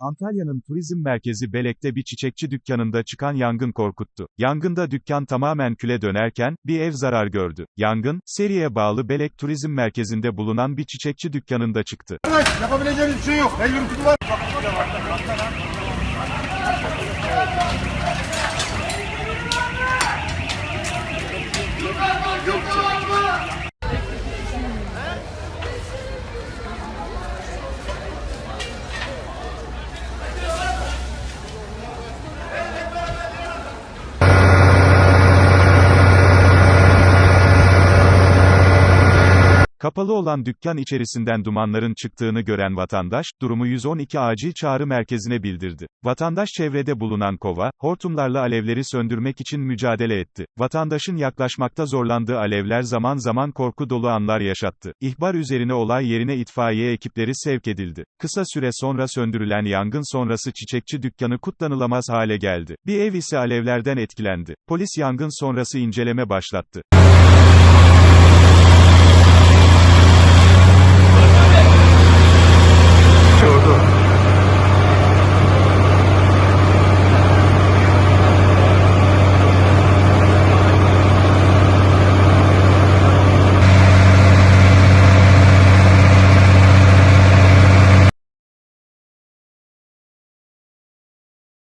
Antalya'nın turizm merkezi Belek'te bir çiçekçi dükkanında çıkan yangın korkuttu. Yangında dükkan tamamen küle dönerken, bir ev zarar gördü. Yangın, Seriye bağlı Belek Turizm Merkezi'nde bulunan bir çiçekçi dükkanında çıktı. Yapabileceğimiz bir şey yok. Ne gürültü var? Kapalı olan dükkan içerisinden dumanların çıktığını gören vatandaş, durumu 112 acil çağrı merkezine bildirdi. Vatandaş çevrede bulunan kova, hortumlarla alevleri söndürmek için mücadele etti. Vatandaşın yaklaşmakta zorlandığı alevler zaman zaman korku dolu anlar yaşattı. İhbar üzerine olay yerine itfaiye ekipleri sevk edildi. Kısa süre sonra söndürülen yangın sonrası çiçekçi dükkanı kutlanılamaz hale geldi. Bir ev ise alevlerden etkilendi. Polis yangın sonrası inceleme başlattı.